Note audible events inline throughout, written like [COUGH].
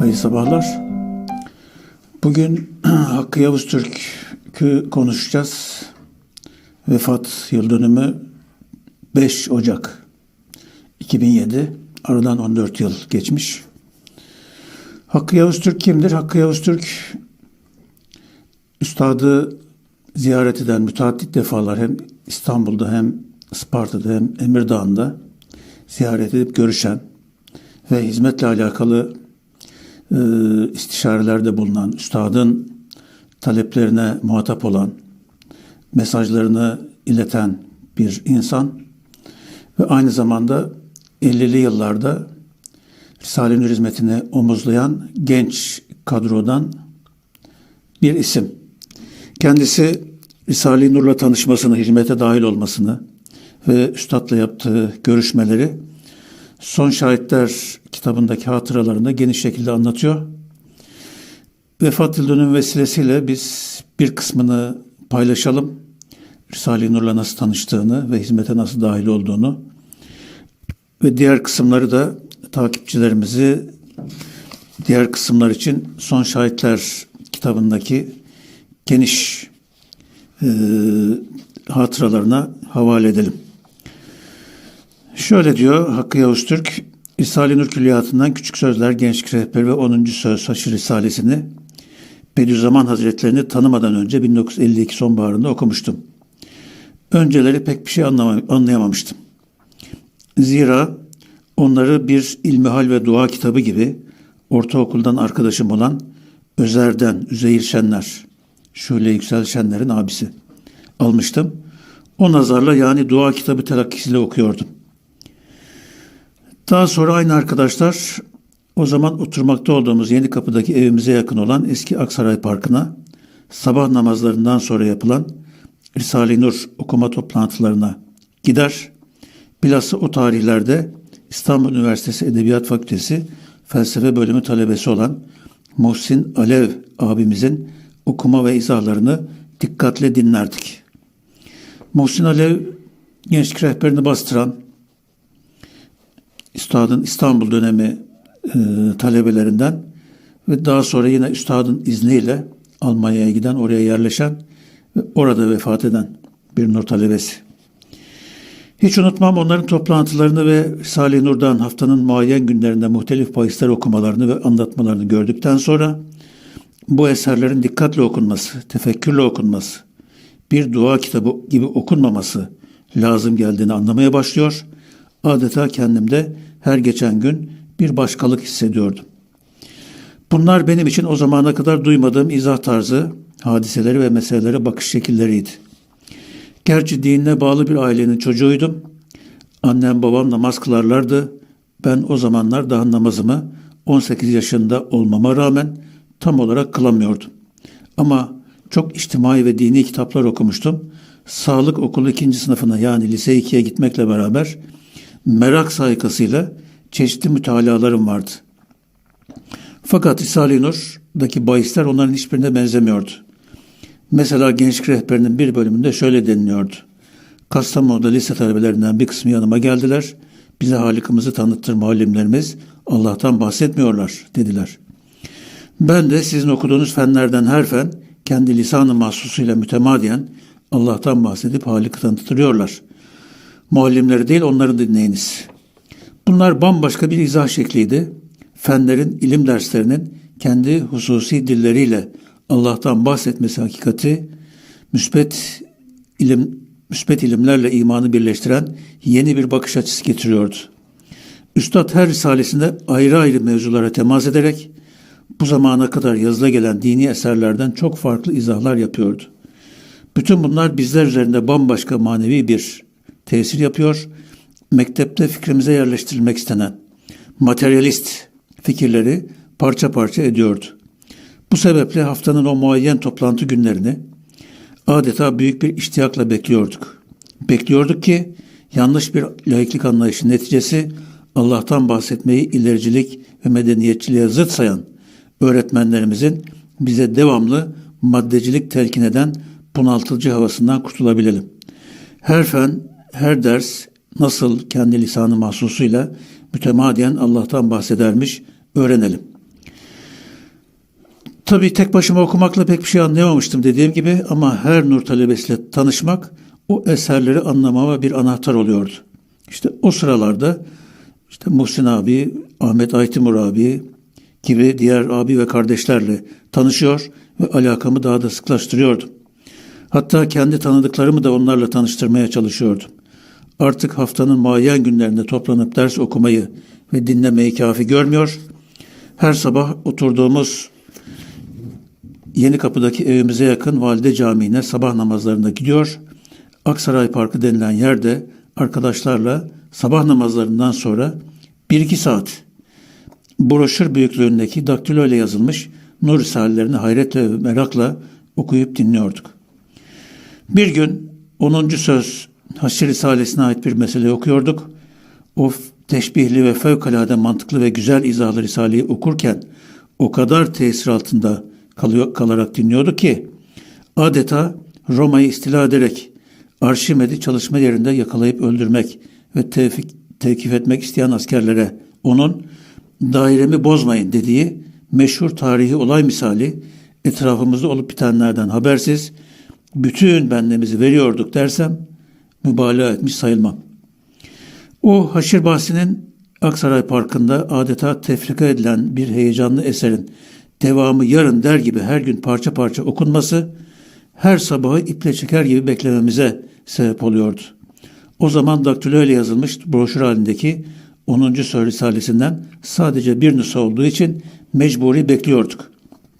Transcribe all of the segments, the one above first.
Hayırlı sabahlar. Bugün [CLEARS THROAT] Hakkı Yavuz Türk'ü konuşacağız. Vefat yıl dönümü 5 Ocak 2007. Aradan 14 yıl geçmiş. Hakkı Yavuz Türk kimdir? Hakkı Yavuz Türk üstadı ziyaret eden müteaddit defalar hem İstanbul'da hem Isparta'da hem Emirdağ'ında ziyaret edip görüşen ve hizmetle alakalı e, istişarelerde bulunan, üstadın taleplerine muhatap olan, mesajlarını ileten bir insan ve aynı zamanda 50'li yıllarda Risale-i Nur hizmetini omuzlayan genç kadrodan bir isim. Kendisi Risale-i Nur'la tanışmasını, hizmete dahil olmasını ve üstadla yaptığı görüşmeleri Son Şahitler kitabındaki hatıralarında geniş şekilde anlatıyor. Vefat yıl dönüm vesilesiyle biz bir kısmını paylaşalım. Risale-i Nur'la nasıl tanıştığını ve hizmete nasıl dahil olduğunu ve diğer kısımları da takipçilerimizi diğer kısımlar için Son Şahitler kitabındaki geniş e, hatıralarına havale edelim. Şöyle diyor Hakkı Yavuz Türk, Risale-i Nur Külliyatı'ndan Küçük Sözler, Gençlik Rehberi ve 10. Söz Haşır Risalesini Bediüzzaman Hazretlerini tanımadan önce 1952 sonbaharında okumuştum. Önceleri pek bir şey anlayamamıştım. Zira onları bir ilmihal ve dua kitabı gibi ortaokuldan arkadaşım olan Özer'den Üzeyir Şenler, Şule Yüksel Şenler'in abisi almıştım. O nazarla yani dua kitabı telakkisiyle okuyordum. Daha sonra aynı arkadaşlar o zaman oturmakta olduğumuz yeni kapıdaki evimize yakın olan eski Aksaray Parkı'na sabah namazlarından sonra yapılan Risale-i Nur okuma toplantılarına gider. Bilhassa o tarihlerde İstanbul Üniversitesi Edebiyat Fakültesi felsefe bölümü talebesi olan Muhsin Alev abimizin okuma ve izahlarını dikkatle dinlerdik. Muhsin Alev gençlik rehberini bastıran Üstadın İstanbul dönemi e, talebelerinden ve daha sonra yine Üstadın izniyle Almanya'ya giden, oraya yerleşen ve orada vefat eden bir nur talebesi. Hiç unutmam onların toplantılarını ve Salih Nur'dan haftanın muayyen günlerinde muhtelif bahisler okumalarını ve anlatmalarını gördükten sonra bu eserlerin dikkatle okunması, tefekkürle okunması, bir dua kitabı gibi okunmaması lazım geldiğini anlamaya başlıyor. Adeta kendimde her geçen gün bir başkalık hissediyordum. Bunlar benim için o zamana kadar duymadığım izah tarzı, hadiseleri ve meselelere bakış şekilleriydi. Gerçi dinine bağlı bir ailenin çocuğuydum. Annem babam namaz kılarlardı. Ben o zamanlar daha namazımı 18 yaşında olmama rağmen tam olarak kılamıyordum. Ama çok içtimai ve dini kitaplar okumuştum. Sağlık okulu ikinci sınıfına yani lise 2'ye gitmekle beraber merak saykasıyla çeşitli mütalalarım vardı. Fakat Risale-i Nur'daki bahisler onların hiçbirine benzemiyordu. Mesela gençlik rehberinin bir bölümünde şöyle deniliyordu. Kastamonu'da lise talebelerinden bir kısmı yanıma geldiler. Bize Halikimizi tanıttır muallimlerimiz. Allah'tan bahsetmiyorlar dediler. Ben de sizin okuduğunuz fenlerden her fen kendi lisanı mahsusuyla mütemadiyen Allah'tan bahsedip Halik'i tanıtırıyorlar. Muallimleri değil onları dinleyiniz. Bunlar bambaşka bir izah şekliydi. Fenlerin, ilim derslerinin kendi hususi dilleriyle Allah'tan bahsetmesi hakikati müsbet ilim müsbet ilimlerle imanı birleştiren yeni bir bakış açısı getiriyordu. Üstad her risalesinde ayrı ayrı mevzulara temas ederek bu zamana kadar yazıla gelen dini eserlerden çok farklı izahlar yapıyordu. Bütün bunlar bizler üzerinde bambaşka manevi bir tesir yapıyor. Mektepte fikrimize yerleştirilmek istenen materyalist fikirleri parça parça ediyordu. Bu sebeple haftanın o muayyen toplantı günlerini adeta büyük bir iştiyakla bekliyorduk. Bekliyorduk ki yanlış bir laiklik anlayışı neticesi Allah'tan bahsetmeyi ilericilik ve medeniyetçiliğe zıt sayan öğretmenlerimizin bize devamlı maddecilik telkin eden bunaltıcı havasından kurtulabilelim. Her fen, her ders nasıl kendi lisanı mahsusuyla mütemadiyen Allah'tan bahsedermiş öğrenelim. Tabii tek başıma okumakla pek bir şey anlayamamıştım dediğim gibi ama her Nur talebesiyle tanışmak o eserleri anlamama bir anahtar oluyordu. İşte o sıralarda işte Muhsin abi, Ahmet Aytimur abi gibi diğer abi ve kardeşlerle tanışıyor ve alakamı daha da sıklaştırıyordum. Hatta kendi tanıdıklarımı da onlarla tanıştırmaya çalışıyordum. Artık haftanın muayyen günlerinde toplanıp ders okumayı ve dinlemeyi kafi görmüyor. Her sabah oturduğumuz Yeni Kapı'daki evimize yakın Valide Camii'ne sabah namazlarında gidiyor. Aksaray Parkı denilen yerde arkadaşlarla sabah namazlarından sonra 1-2 saat broşür büyüklüğündeki daktilo ile yazılmış nur risalelerini hayretle ve merakla okuyup dinliyorduk. Bir gün 10. söz Haşr Risalesi'ne ait bir mesele okuyorduk. O teşbihli ve fevkalade mantıklı ve güzel izahlı Risale'yi okurken o kadar tesir altında kalıyor, kalarak dinliyordu ki adeta Roma'yı istila ederek Arşimed'i çalışma yerinde yakalayıp öldürmek ve tevfik, tevkif etmek isteyen askerlere onun dairemi bozmayın dediği meşhur tarihi olay misali etrafımızda olup bitenlerden habersiz bütün benliğimizi veriyorduk dersem mübalağa etmiş sayılmam. O haşir bahsinin Aksaray Parkı'nda adeta tefrika edilen bir heyecanlı eserin devamı yarın der gibi her gün parça parça okunması her sabahı iple çeker gibi beklememize sebep oluyordu. O zaman daktilo ile yazılmış broşür halindeki 10. Sör Risalesinden sadece bir nüsa olduğu için mecburi bekliyorduk.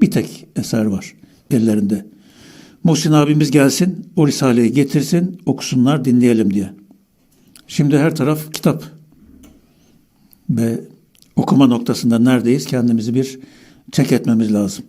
Bir tek eser var ellerinde. Muhsin abimiz gelsin, o Risale'yi getirsin, okusunlar, dinleyelim diye. Şimdi her taraf kitap. Ve okuma noktasında neredeyiz? Kendimizi bir çek etmemiz lazım.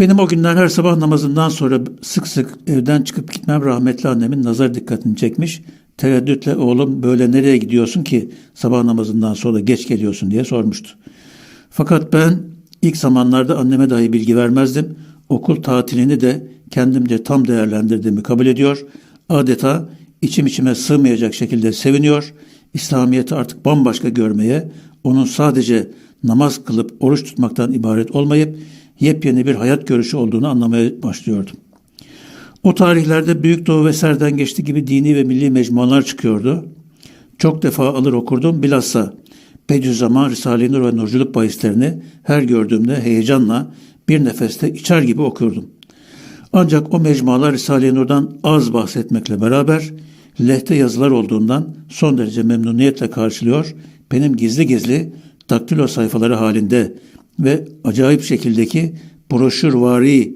Benim o günler her sabah namazından sonra sık sık evden çıkıp gitmem rahmetli annemin nazar dikkatini çekmiş. Tereddütle oğlum böyle nereye gidiyorsun ki sabah namazından sonra geç geliyorsun diye sormuştu. Fakat ben ilk zamanlarda anneme dahi bilgi vermezdim. Okul tatilini de kendimce tam değerlendirdiğimi kabul ediyor. Adeta içim içime sığmayacak şekilde seviniyor. İslamiyet'i artık bambaşka görmeye, onun sadece namaz kılıp oruç tutmaktan ibaret olmayıp yepyeni bir hayat görüşü olduğunu anlamaya başlıyordum. O tarihlerde Büyük Doğu ve Serden geçti gibi dini ve milli mecmualar çıkıyordu. Çok defa alır okurdum. Bilhassa Bediüzzaman, Risale-i Nur ve Nurculuk bahislerini her gördüğümde heyecanla bir nefeste içer gibi okurdum. Ancak o mecmualar Risale-i Nur'dan az bahsetmekle beraber lehte yazılar olduğundan son derece memnuniyetle karşılıyor, benim gizli gizli daktilo sayfaları halinde ve acayip şekildeki broşürvari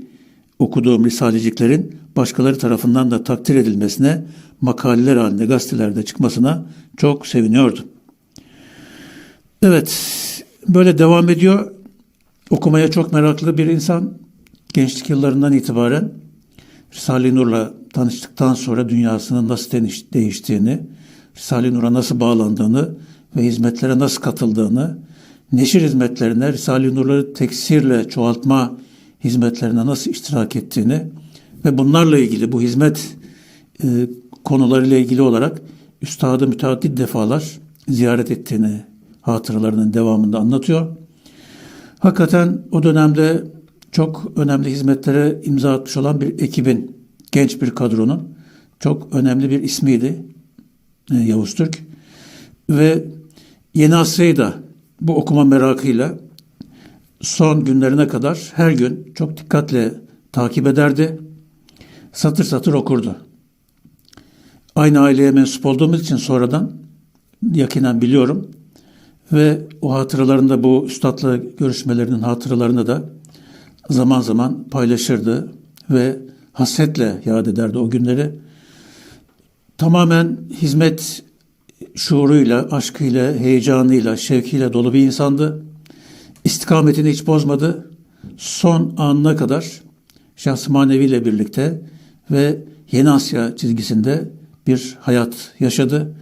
okuduğum risaleciklerin başkaları tarafından da takdir edilmesine, makaleler halinde gazetelerde çıkmasına çok seviniyordum. Evet, böyle devam ediyor. Okumaya çok meraklı bir insan. Gençlik yıllarından itibaren Risale-i Nur'la tanıştıktan sonra dünyasının nasıl değiştiğini, Risale-i Nur'a nasıl bağlandığını ve hizmetlere nasıl katıldığını, neşir hizmetlerine, Risale-i Nur'ları teksirle çoğaltma hizmetlerine nasıl iştirak ettiğini ve bunlarla ilgili bu hizmet e, konularıyla ilgili olarak üstadı müteaddit defalar ziyaret ettiğini hatıralarının devamında anlatıyor. Hakikaten o dönemde çok önemli hizmetlere imza atmış olan bir ekibin, genç bir kadronun çok önemli bir ismiydi e, Yavuz Türk. Ve Yeni Asra'yı da bu okuma merakıyla son günlerine kadar her gün çok dikkatle takip ederdi. Satır satır okurdu. Aynı aileye mensup olduğumuz için sonradan yakinen biliyorum. Ve o hatıralarında bu üstadla görüşmelerinin hatıralarını da zaman zaman paylaşırdı ve hasretle yad ederdi o günleri. Tamamen hizmet şuuruyla, aşkıyla, heyecanıyla, şevkiyle dolu bir insandı. İstikametini hiç bozmadı. Son anına kadar şahs maneviyle birlikte ve Yeni Asya çizgisinde bir hayat yaşadı.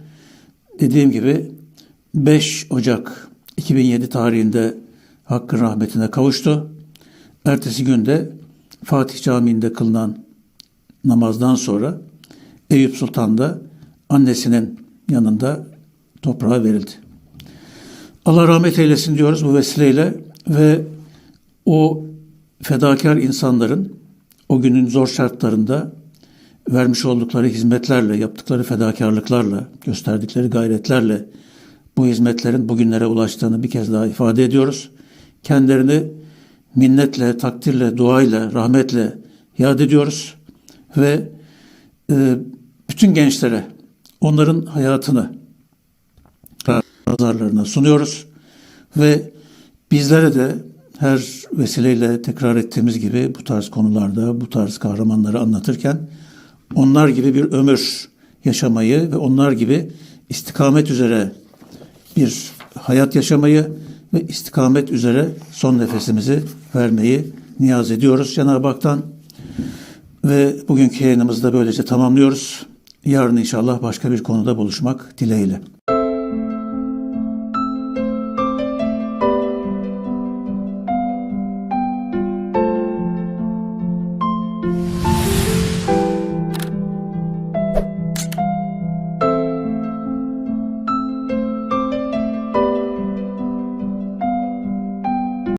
Dediğim gibi 5 Ocak 2007 tarihinde Hakk'ın rahmetine kavuştu. Ertesi günde Fatih Camii'nde kılınan namazdan sonra Eyüp Sultan'da annesinin yanında toprağa verildi. Allah rahmet eylesin diyoruz bu vesileyle ve o fedakar insanların o günün zor şartlarında vermiş oldukları hizmetlerle, yaptıkları fedakarlıklarla, gösterdikleri gayretlerle bu hizmetlerin bugünlere ulaştığını bir kez daha ifade ediyoruz. Kendilerini minnetle, takdirle, duayla, rahmetle yad ediyoruz ve e, bütün gençlere onların hayatını nazarlarına sunuyoruz ve bizlere de her vesileyle tekrar ettiğimiz gibi bu tarz konularda bu tarz kahramanları anlatırken onlar gibi bir ömür yaşamayı ve onlar gibi istikamet üzere bir hayat yaşamayı ve istikamet üzere son nefesimizi vermeyi niyaz ediyoruz Cenab-ı Hak'tan. Ve bugünkü yayınımızı da böylece tamamlıyoruz. Yarın inşallah başka bir konuda buluşmak dileğiyle.